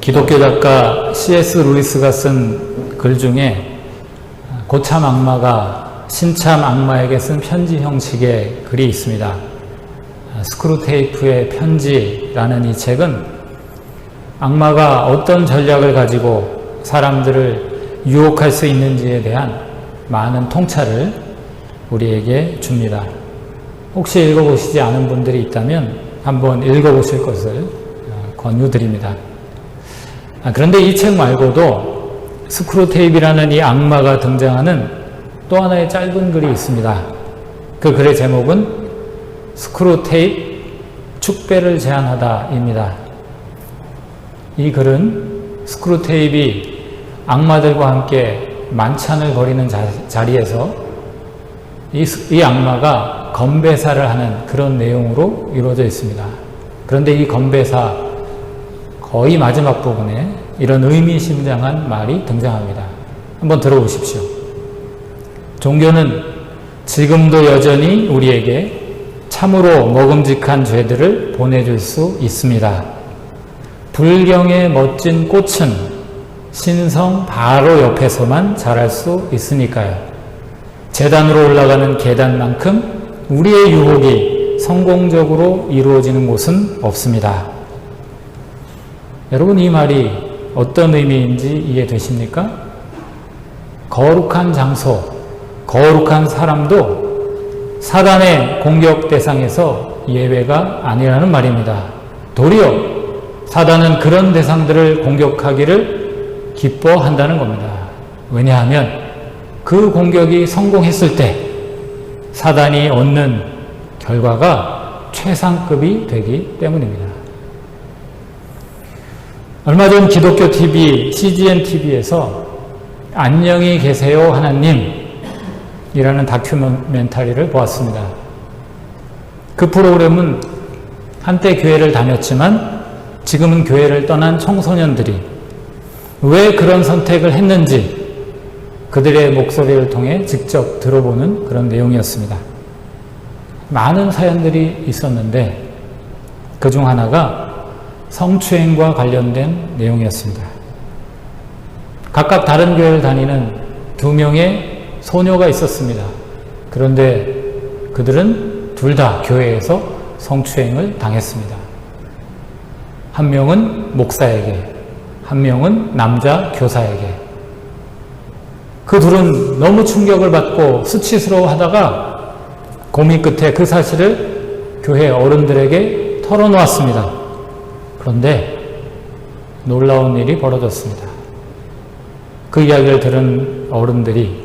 기독교 작가 C.S. 루이스가 쓴 글 중에 고참 악마가 신참 악마에게 쓴 편지 형식의 글이 있습니다. 스크루테이프의 편지라는 이 책은 악마가 어떤 전략을 가지고 사람들을 유혹할 수 있는지에 대한 많은 통찰을 우리에게 줍니다. 혹시 읽어보시지 않은 분들이 있다면 한번 읽어보실 것을 권유드립니다. 아, 그런데 이 책 말고도 스크루테이프라는 이 악마가 등장하는 또 하나의 짧은 글이 있습니다. 그 글의 제목은 스크루테이프 축배를 제안하다입니다. 이 글은 스크루테이프 악마들과 함께 만찬을 벌이는 자, 리에서 이, 이 악마가 건배사를 하는 그런 내용으로 이루어져 있습니다. 그런데 이 건배사 거의 마지막 부분에 이런 의미심장한 말이 등장합니다. 한번 들어보십시오. 종교는 지금도 여전히 우리에게 참으로 먹음직한 죄들을 보내줄 수 있습니다. 불경의 멋진 꽃은 신성 바로 옆에서만 자랄 수 있으니까요. 재단으로 올라가는 계단만큼 우리의 유혹이 성공적으로 이루어지는 곳은 없습니다. 여러분 이 말이 어떤 의미인지 이해되십니까? 거룩한 장소, 거룩한 사람도 사단의 공격 대상에서 예외가 아니라는 말입니다. 도리어 사단은 그런 대상들을 공격하기를 기뻐한다는 겁니다. 왜냐하면 그 공격이 성공했을 때 사단이 얻는 결과가 최상급이 되기 때문입니다. 얼마 전 기독교 TV, CGN TV에서 안녕히 계세요 하나님 이라는 다큐멘터리를 보았습니다. 그 프로그램은 한때 교회를 다녔지만 지금은 교회를 떠난 청소년들이 왜 그런 선택을 했는지 그들의 목소리를 통해 직접 들어보는 그런 내용이었습니다. 많은 사연들이 있었는데 그 중 하나가 성추행과 관련된 내용이었습니다. 각각 다른 교회를 다니는 두 명의 소녀가 있었습니다. 그런데 그들은 둘 다 교회에서 성추행을 당했습니다. 한 명은 목사에게, 한 명은 남자 교사에게. 그 둘은 너무 충격을 받고 수치스러워 하다가 고민 끝에 그 사실을 교회 어른들에게 털어놓았습니다. 그런데 놀라운 일이 벌어졌습니다. 그 이야기를 들은 어른들이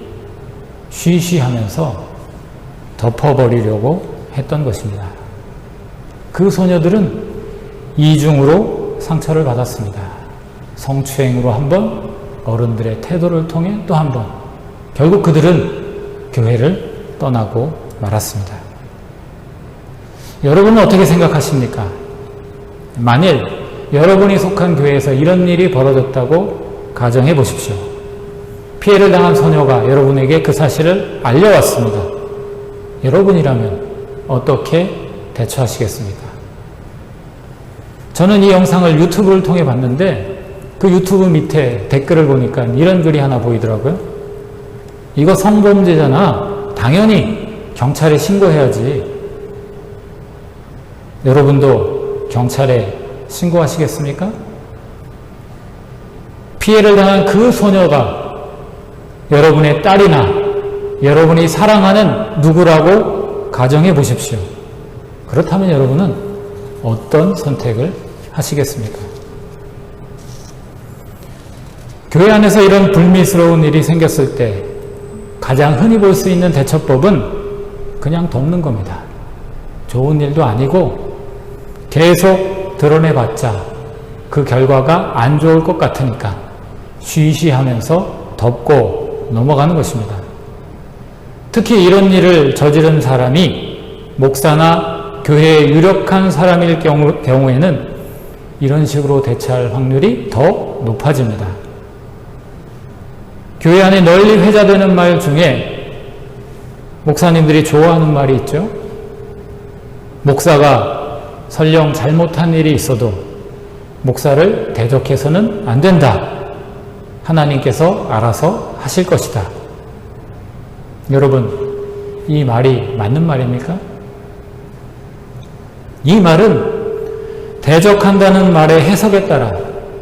쉬쉬하면서 덮어버리려고 했던 것입니다. 그 소녀들은 이중으로 상처를 받았습니다. 성추행으로 한 번, 어른들의 태도를 통해 또 한 번. 결국 그들은 교회를 떠나고 말았습니다. 여러분은 어떻게 생각하십니까? 만일 여러분이 속한 교회에서 이런 일이 벌어졌다고 가정해 보십시오. 피해를 당한 소녀가 여러분에게 그 사실을 알려왔습니다. 여러분이라면 어떻게 대처하시겠습니까? 저는 이 영상을 유튜브를 통해 봤는데 그 유튜브 밑에 댓글을 보니까 이런 글이 하나 보이더라고요. 이거 성범죄잖아. 당연히 경찰에 신고해야지. 여러분도 경찰에 신고하시겠습니까? 피해를 당한 그 소녀가 여러분의 딸이나 여러분이 사랑하는 누구라고 가정해 보십시오. 그렇다면 여러분은 어떤 선택을 하시겠습니까? 교회 안에서 이런 불미스러운 일이 생겼을 때 가장 흔히 볼 수 있는 대처법은 그냥 돕는 겁니다. 좋은 일도 아니고 계속 드러내봤자 그 결과가 안 좋을 것 같으니까 쉬쉬하면서 덮고 넘어가는 것입니다. 특히 이런 일을 저지른 사람이 목사나 교회의 유력한 사람일 경우, 경우에는 이런 식으로 대처할 확률이 더 높아집니다. 교회 안에 널리 회자되는 말 중에 목사님들이 좋아하는 말이 있죠. 목사가 설령 잘못한 일이 있어도 목사를 대적해서는 안 된다. 하나님께서 알아서 하실 것이다. 여러분, 이 말이 맞는 말입니까? 이 말은 대적한다는 말의 해석에 따라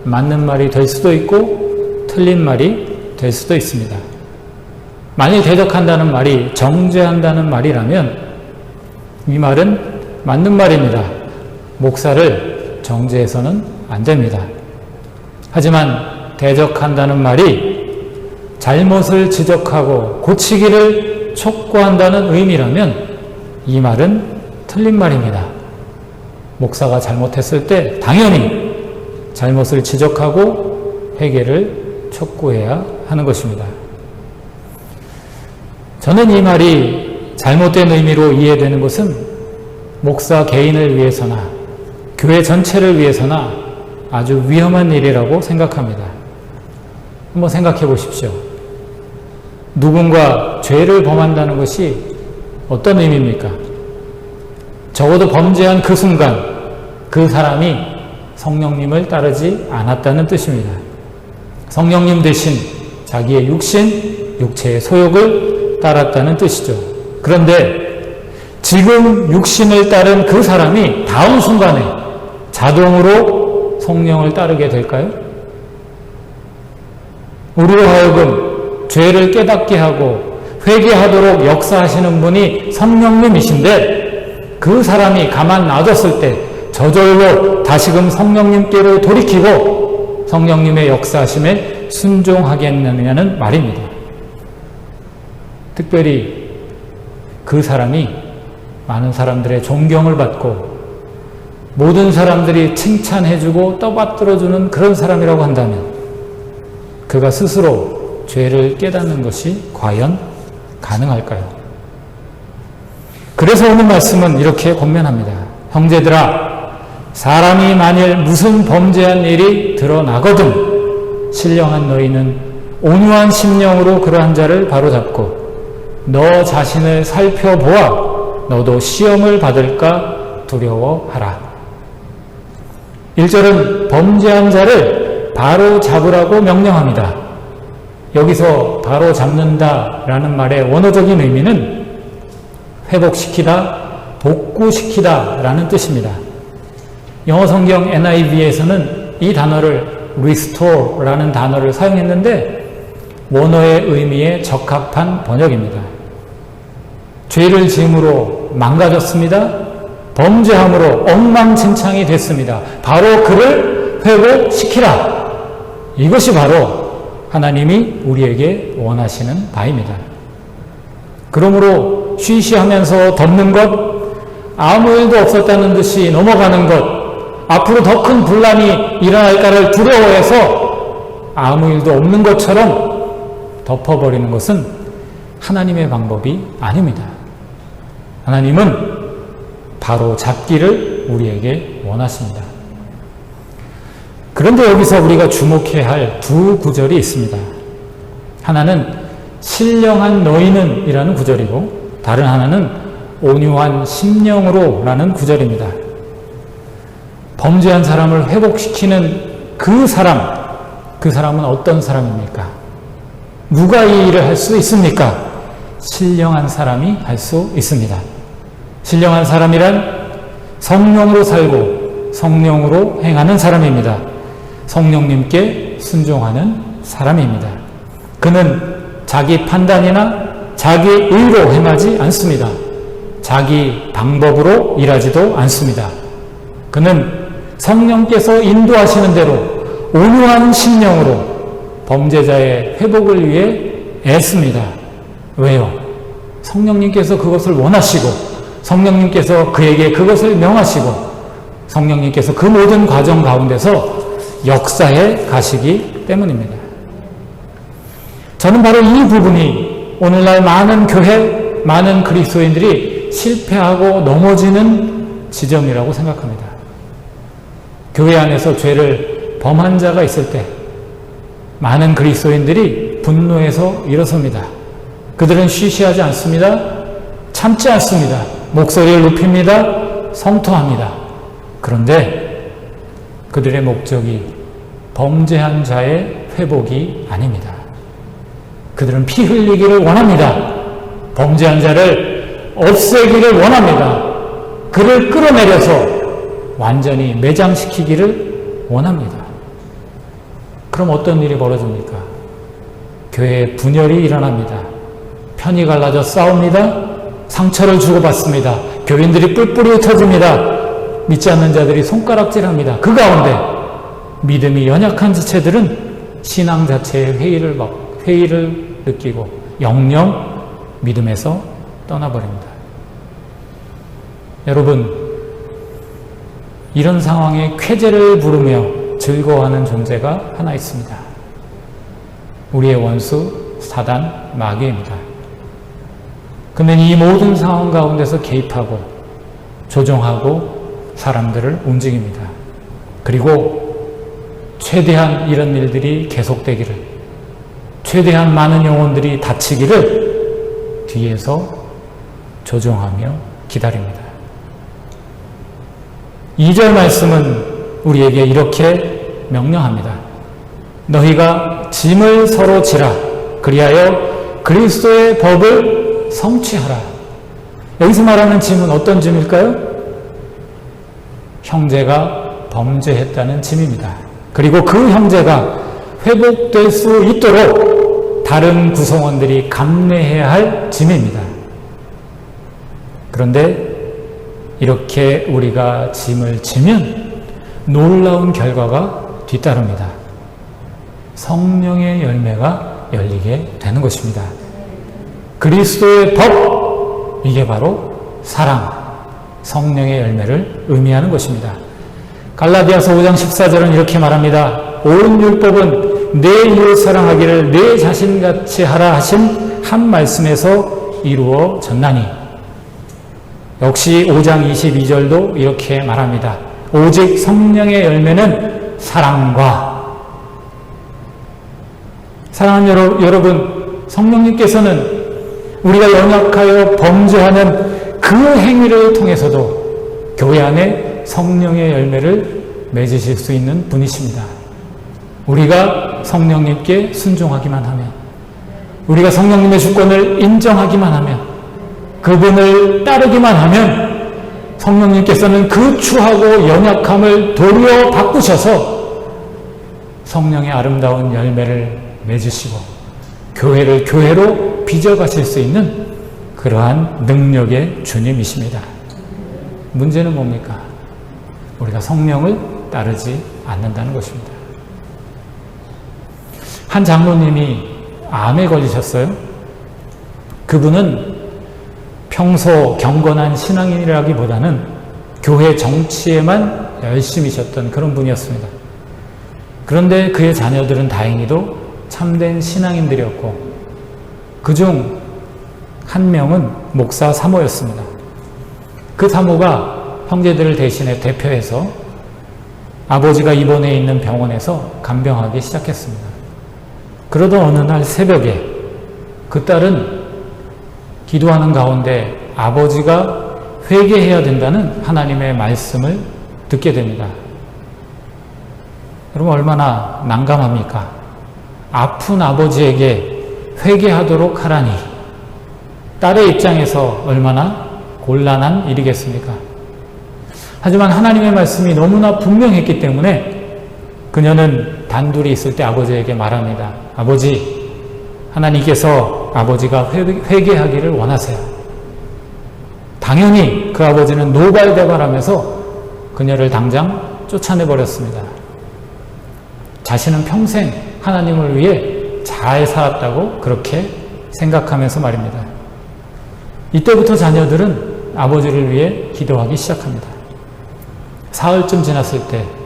맞는 말이 될 수도 있고 틀린 말이 될 수도 있습니다. 만일 대적한다는 말이 정죄한다는 말이라면 이 말은 맞는 말입니다. 목사를 정죄해서는 안 됩니다. 하지만 대적한다는 말이 잘못을 지적하고 고치기를 촉구한다는 의미라면 이 말은 틀린 말입니다. 목사가 잘못했을 때 당연히 잘못을 지적하고 회개를 촉구해야 하는 것입니다. 저는 이 말이 잘못된 의미로 이해되는 것은 목사 개인을 위해서나 교회 전체를 위해서나 아주 위험한 일이라고 생각합니다. 한번 생각해 보십시오. 누군가 죄를 범한다는 것이 어떤 의미입니까? 적어도 범죄한 그 순간 그 사람이 성령님을 따르지 않았다는 뜻입니다. 성령님 대신 자기의 육신, 육체의 소욕을 따랐다는 뜻이죠. 그런데 지금 육신을 따른 그 사람이 다음 순간에 자동으로 성령을 따르게 될까요? 우리로 하여금 죄를 깨닫게 하고 회개하도록 역사하시는 분이 성령님이신데 그 사람이 가만 놔뒀을 때 저절로 다시금 성령님께로 돌이키고 성령님의 역사하심에 순종하겠느냐는 말입니다. 특별히 그 사람이 많은 사람들의 존경을 받고 모든 사람들이 칭찬해주고 떠받들어주는 그런 사람이라고 한다면 그가 스스로 죄를 깨닫는 것이 과연 가능할까요? 그래서 오늘 말씀은 이렇게 권면합니다. 형제들아, 사람이 만일 무슨 범죄한 일이 드러나거든 신령한 너희는 온유한 심령으로 그러한 자를 바로잡고 너 자신을 살펴보아 너도 시험을 받을까 두려워하라. 1절은 범죄한 자를 바로 잡으라고 명령합니다. 여기서 바로 잡는다 라는 말의 원어적인 의미는 회복시키다, 복구시키다 라는 뜻입니다. 영어 성경 NIV에서는 이 단어를 restore라는 단어를 사용했는데 원어의 의미에 적합한 번역입니다. 죄를 지음으로 망가졌습니다. 범죄함으로 엉망진창이 됐습니다. 바로 그를 회복시키라. 이것이 바로 하나님이 우리에게 원하시는 바입니다. 그러므로 쉬쉬하면서 덮는 것, 아무 일도 없었다는 듯이 넘어가는 것, 앞으로 더 큰 분란이 일어날까를 두려워해서 아무 일도 없는 것처럼 덮어버리는 것은 하나님의 방법이 아닙니다. 하나님은 바로 잡기를 우리에게 원하십니다. 그런데 여기서 우리가 주목해야 할 두 구절이 있습니다. 하나는 신령한 너희는 이라는 구절이고 다른 하나는 온유한 심령으로 라는 구절입니다. 범죄한 사람을 회복시키는 그 사람, 그 사람은 어떤 사람입니까? 누가 이 일을 할 수 있습니까? 신령한 사람이 할 수 있습니다. 신령한 사람이란 성령으로 살고 성령으로 행하는 사람입니다. 성령님께 순종하는 사람입니다. 그는 자기 판단이나 자기 의로 행하지 않습니다. 자기 방법으로 일하지도 않습니다. 그는 성령께서 인도하시는 대로 온유한 심령으로 범죄자의 회복을 위해 애씁니다. 왜요? 성령님께서 그것을 원하시고 성령님께서 그에게 그것을 명하시고 성령님께서 그 모든 과정 가운데서 역사해 가시기 때문입니다. 저는 바로 이 부분이 오늘날 많은 교회, 많은 그리스도인들이 실패하고 넘어지는 지점이라고 생각합니다. 교회 안에서 죄를 범한 자가 있을 때 많은 그리스도인들이 분노해서 일어섭니다. 그들은 쉬쉬하지 않습니다. 참지 않습니다. 목소리를 높입니다. 성토합니다. 그런데 그들의 목적이 범죄한 자의 회복이 아닙니다. 그들은 피 흘리기를 원합니다. 범죄한 자를 없애기를 원합니다. 그를 끌어내려서 완전히 매장시키기를 원합니다. 그럼 어떤 일이 벌어집니까? 교회에 분열이 일어납니다. 편이 갈라져 싸웁니다. 상처를 주고받습니다. 교인들이 뿔뿔이 흩어집니다. 믿지 않는 자들이 손가락질합니다. 그 가운데 믿음이 연약한 지체들은 신앙 자체의 회의를 막 회의를 느끼고 영영 믿음에서 떠나버립니다. 여러분 이런 상황에 쾌재를 부르며 즐거워하는 존재가 하나 있습니다. 우리의 원수 사단 마귀입니다. 그는 이 모든 상황 가운데서 개입하고 조종하고 사람들을 움직입니다. 그리고 최대한 이런 일들이 계속되기를, 최대한 많은 영혼들이 다치기를 뒤에서 조종하며 기다립니다. 2절 말씀은 우리에게 이렇게 명령합니다. 너희가 짐을 서로 지라. 그리하여 그리스도의 법을 성취하라. 여기서 말하는 짐은 어떤 짐일까요? 형제가 범죄했다는 짐입니다. 그리고 그 형제가 회복될 수 있도록 다른 구성원들이 감내해야 할 짐입니다. 그런데 이렇게 우리가 짐을 지면 놀라운 결과가 뒤따릅니다. 성령의 열매가 열리게 되는 것입니다. 그리스도의 법, 이게 바로 사랑, 성령의 열매를 의미하는 것입니다. 갈라디아서 5장 14절은 이렇게 말합니다. 온 율법은 내 이웃 사랑하기를 내 자신같이 하라 하신 한 말씀에서 이루어졌나니 역시 5장 22절도 이렇게 말합니다. 오직 성령의 열매는 사랑과 사랑하는 여러분, 성령님께서는 우리가 연약하여 범죄하는 그 행위를 통해서도 교회 안에 성령의 열매를 맺으실 수 있는 분이십니다. 우리가 성령님께 순종하기만 하면, 우리가 성령님의 주권을 인정하기만 하면, 그분을 따르기만 하면 성령님께서는 그 추하고 연약함을 도리어 바꾸셔서 성령의 아름다운 열매를 맺으시고 교회를 교회로 빚어가실 수 있는 그러한 능력의 주님이십니다. 문제는 뭡니까? 우리가 성령을 따르지 않는다는 것입니다. 한 장로님이 암에 걸리셨어요. 그분은 평소 경건한 신앙인이라기보다는 교회 정치에만 열심히셨던 그런 분이었습니다. 그런데 그의 자녀들은 다행히도 참된 신앙인들이었고 그중 한 명은 목사 사모였습니다. 그 사모가 형제들을 대신해 대표해서 아버지가 입원해 있는 병원에서 간병하기 시작했습니다. 그러던 어느 날 새벽에 그 딸은 기도하는 가운데 아버지가 회개해야 된다는 하나님의 말씀을 듣게 됩니다. 여러분 얼마나 난감합니까? 아픈 아버지에게 회개하도록 하라니 딸의 입장에서 얼마나 곤란한 일이겠습니까? 하지만 하나님의 말씀이 너무나 분명했기 때문에 그녀는 단둘이 있을 때 아버지에게 말합니다. 아버지, 하나님께서 아버지가 회개하기를 원하세요. 당연히 그 아버지는 노발대발하면서 그녀를 당장 쫓아내 버렸습니다. 자신은 평생 하나님을 위해 잘 살았다고 그렇게 생각하면서 말입니다. 이때부터 자녀들은 아버지를 위해 기도하기 시작합니다. 사흘쯤 지났을 때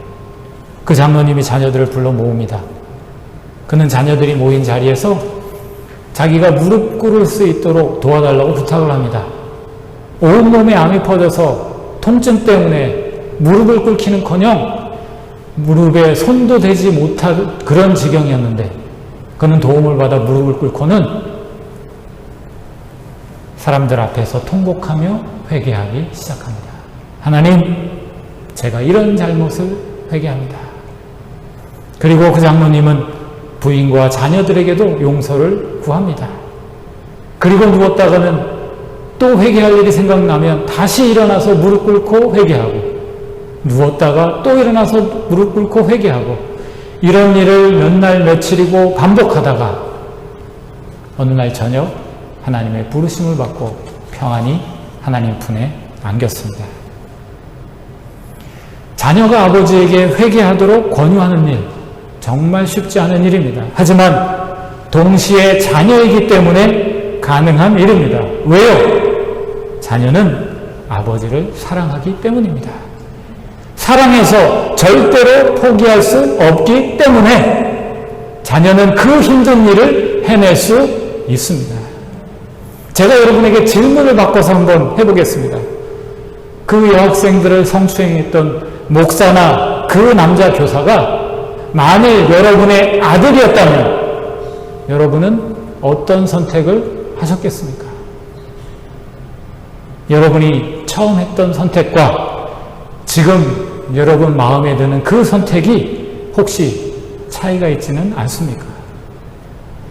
그 장로님이 자녀들을 불러 모읍니다. 그는 자녀들이 모인 자리에서 자기가 무릎 꿇을 수 있도록 도와달라고 부탁을 합니다. 온몸에 암이 퍼져서 통증 때문에 무릎을 꿇기는 커녕 무릎에 손도 대지 못할 그런 지경이었는데 그는 도움을 받아 무릎을 꿇고는 사람들 앞에서 통곡하며 회개하기 시작합니다. 하나님, 제가 이런 잘못을 회개합니다. 그리고 그 장로님은 부인과 자녀들에게도 용서를 구합니다. 그리고 누웠다가는 또 회개할 일이 생각나면 다시 일어나서 무릎 꿇고 회개하고 누웠다가 또 일어나서 무릎 꿇고 회개하고 이런 일을 몇 날 며칠이고 반복하다가 어느 날 저녁 하나님의 부르심을 받고 평안히 하나님 품에 안겼습니다. 자녀가 아버지에게 회개하도록 권유하는 일 정말 쉽지 않은 일입니다. 하지만 동시에 자녀이기 때문에 가능한 일입니다. 왜요? 자녀는 아버지를 사랑하기 때문입니다. 사랑해서 절대로 포기할 수 없기 때문에 자녀는 그 힘든 일을 해낼 수 있습니다. 제가 여러분에게 질문을 바꿔서 한번 해보겠습니다. 그 여학생들을 성추행했던 목사나 그 남자 교사가 만일 여러분의 아들이었다면 여러분은 어떤 선택을 하셨겠습니까? 여러분이 처음 했던 선택과 지금 여러분 마음에 드는 그 선택이 혹시 차이가 있지는 않습니까?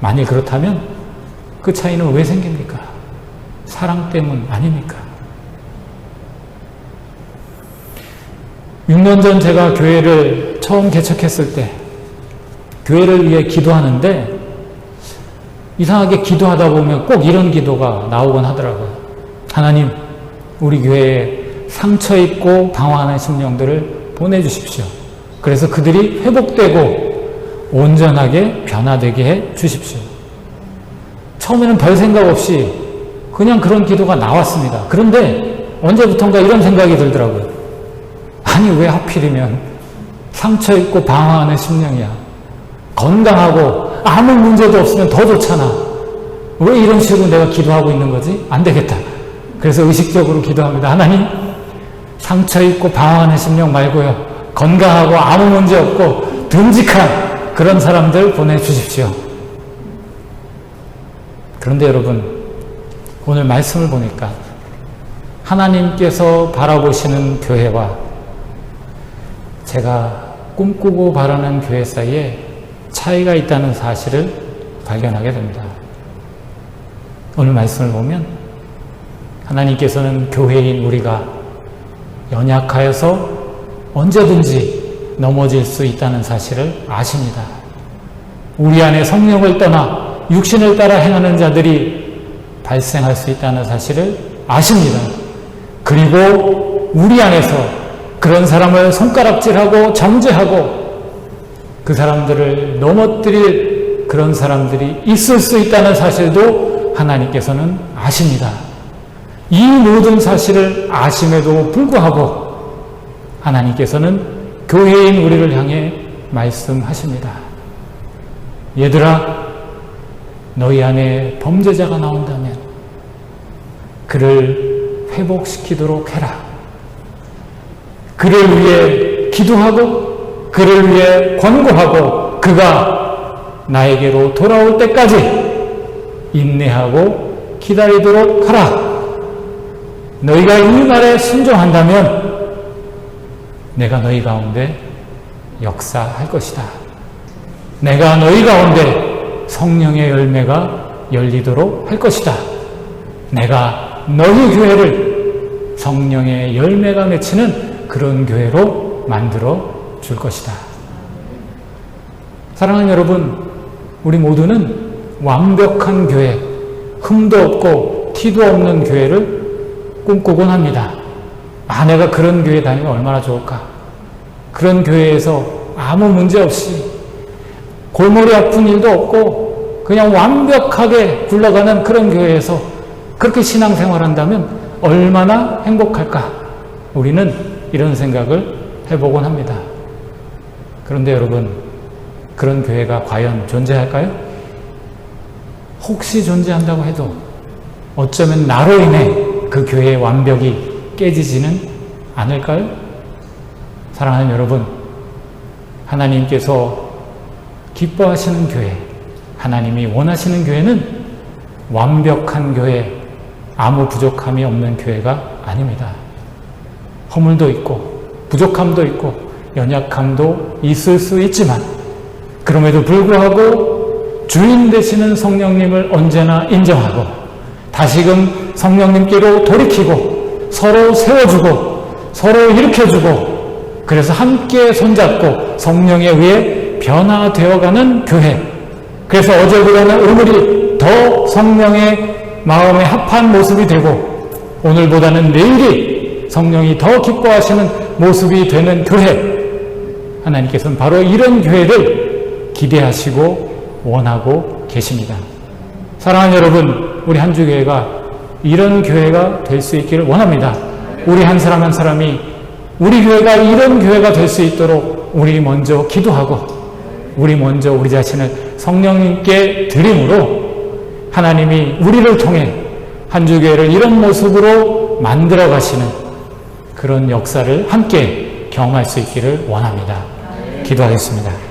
만일 그렇다면 그 차이는 왜 생깁니까? 사랑 때문 아닙니까? 6년 전 제가 교회를 처음 개척했을 때 교회를 위해 기도하는데 이상하게 기도하다 보면 꼭 이런 기도가 나오곤 하더라고요. 하나님, 우리 교회에 상처 입고 방황하는 심령들을 보내주십시오. 그래서 그들이 회복되고 온전하게 변화되게 해 주십시오. 처음에는 별 생각 없이 그냥 그런 기도가 나왔습니다. 그런데 언제부턴가 이런 생각이 들더라고요. 아니, 왜 하필이면 상처 입고 방황하는 심령이야. 건강하고 아무 문제도 없으면 더 좋잖아. 왜 이런 식으로 내가 기도하고 있는 거지? 안 되겠다. 그래서 의식적으로 기도합니다. 하나님, 상처 입고 방황하는 심령 말고요. 건강하고 아무 문제 없고 듬직한 그런 사람들 보내주십시오. 그런데 여러분, 오늘 말씀을 보니까 하나님께서 바라보시는 교회와 제가 꿈꾸고 바라는 교회 사이에 차이가 있다는 사실을 발견하게 됩니다. 오늘 말씀을 보면 하나님께서는 교회인 우리가 연약하여서 언제든지 넘어질 수 있다는 사실을 아십니다. 우리 안에 성령을 떠나 육신을 따라 행하는 자들이 발생할 수 있다는 사실을 아십니다. 그리고 우리 안에서 그런 사람을 손가락질하고 정죄하고 그 사람들을 넘어뜨릴 그런 사람들이 있을 수 있다는 사실도 하나님께서는 아십니다. 이 모든 사실을 아심에도 불구하고 하나님께서는 교회인 우리를 향해 말씀하십니다. 얘들아, 너희 안에 범죄자가 나온다면 그를 회복시키도록 해라. 그를 위해 기도하고 그를 위해 권고하고 그가 나에게로 돌아올 때까지 인내하고 기다리도록 하라. 너희가 이 말에 순종한다면 내가 너희 가운데 역사할 것이다. 내가 너희 가운데 성령의 열매가 열리도록 할 것이다. 내가 너희 교회를 성령의 열매가 맺히는 그런 교회로 만들어 줄 것이다. 사랑하는 여러분, 우리 모두는 완벽한 교회, 흠도 없고 티도 없는 교회를 꿈꾸곤 합니다. 아, 내가 그런 교회 다니면 얼마나 좋을까? 그런 교회에서 아무 문제 없이 골머리 아픈 일도 없고 그냥 완벽하게 굴러가는 그런 교회에서 그렇게 신앙생활 한다면 얼마나 행복할까? 우리는 이런 생각을 해보곤 합니다. 그런데 여러분, 그런 교회가 과연 존재할까요? 혹시 존재한다고 해도 어쩌면 나로 인해 그 교회의 완벽이 깨지지는 않을까요? 사랑하는 여러분, 하나님께서 기뻐하시는 교회, 하나님이 원하시는 교회는 완벽한 교회, 아무 부족함이 없는 교회가 아닙니다. 허물도 있고, 부족함도 있고, 연약함도 있을 수 있지만 그럼에도 불구하고 주인 되시는 성령님을 언제나 인정하고 다시금 성령님께로 돌이키고 서로 세워주고 서로 일으켜주고 그래서 함께 손잡고 성령에 의해 변화되어가는 교회. 그래서 어제보다는 오늘이 더 성령의 마음에 합한 모습이 되고 오늘보다는 내일이 성령이 더 기뻐하시는 모습이 되는 교회. 하나님께서는 바로 이런 교회를 기대하시고 원하고 계십니다. 사랑하는 여러분, 우리 한주교회가 이런 교회가 될 수 있기를 원합니다. 우리 한 사람 한 사람이 우리 교회가 이런 교회가 될 수 있도록 우리 먼저 기도하고 우리 먼저 우리 자신을 성령님께 드림으로 하나님이 우리를 통해 한주교회를 이런 모습으로 만들어 가시는 그런 역사를 함께 경험할 수 있기를 원합니다. 기도하겠습니다.